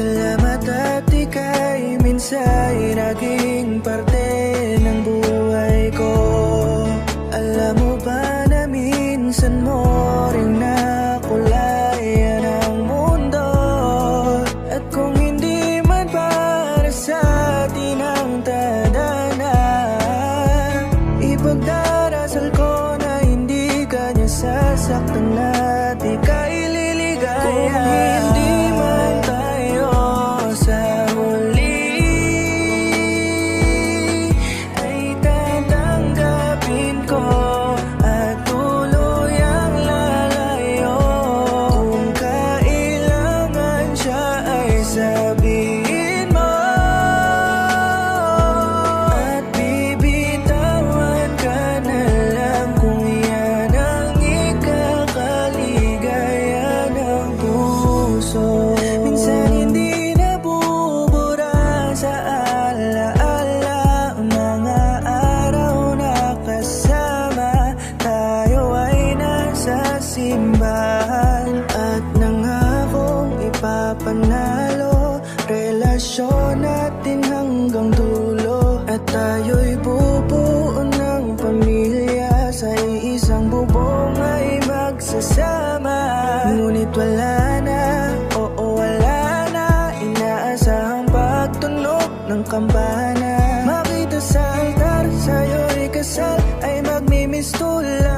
Salamat at ika'y minsa'y naging parte ng buhay ko. Alam mo ba na minsan mo rin nakulayan ang mundo? At kung hindi man para sa atin ang tadhana Ipagdarasal ko na hindi ka niya sasaktan at simbahan At nangakong ipapanalo. Relasyon natin hanggang dulo At tayo'y bubuo ng pamilya. Sa isang bubong ay magsasama. Ngunit wala na, oo wala na. Inaasahang pagtunog ng kampana Makita sa altar, sa'yo'y kasal Ay magmimistulan.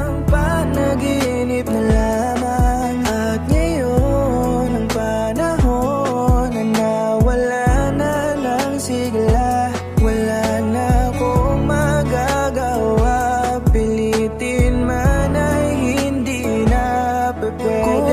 Cô